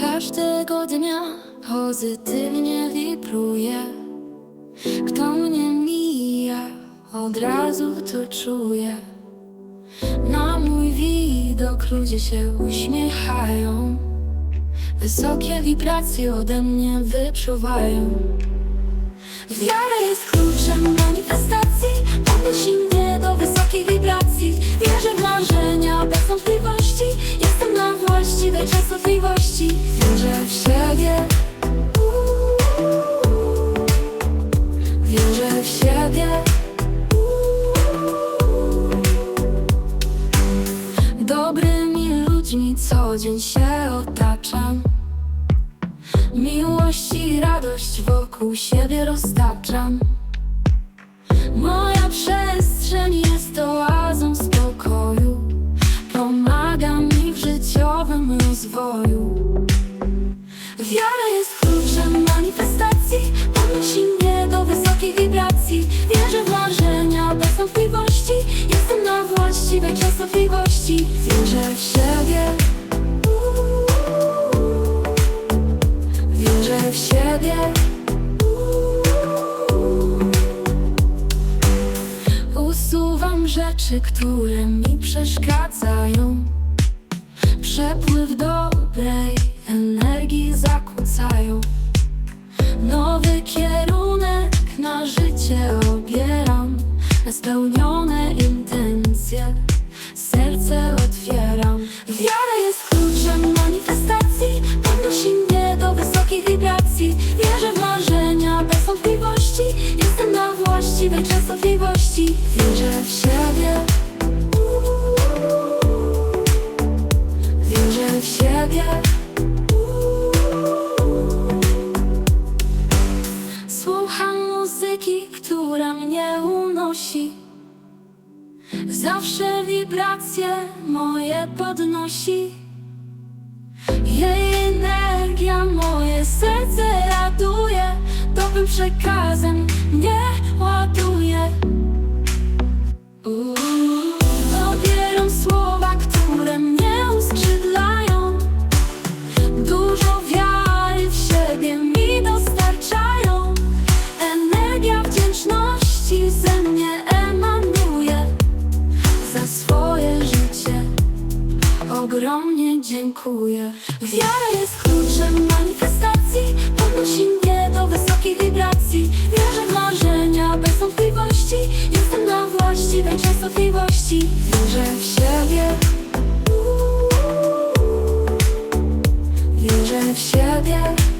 Każdego dnia pozytywnie wibruję Kto mnie mija, od razu to czuję Na mój widok ludzie się uśmiechają. Wysokie wibracje ode mnie wyczuwają Wiara jest kluczem manifestacji Podnosi Wierzę w siebie. Wierzę w siebie. Dobrymi ludźmi co dzień się otaczam. Miłość i radość wokół siebie roztaczam rozwoju Wiara jest kluczem manifestacji Podnosi mnie do wysokich wibracji. Wierzę w marzenia bez wątpliwości Jestem na właściwej częstotliwości. Wierzę w siebie. Wierzę w siebie. Usuwam rzeczy, które mi przeszkadzają zakłócają Nowy kierunek na życie obieram. Spełnione intencje Serce otwieram. Wiara jest kluczem manifestacji. Podnosi mnie do wysokich wibracji. Wierzę w marzenia bez wątpliwości. Jestem na właściwej częstotliwości muzyki, która mnie unosi. Zawsze wibracje moje podnosi. Jej energia moje serce raduje Dobrym przekazem. Mnie ogromnie dziękuję. Wiara jest kluczem manifestacji Podnosi mnie do wysokich wibracji. Wierzę w marzenia bez wątpliwości Jestem na właściwej częstotliwości. Wierzę w siebie. Wierzę w siebie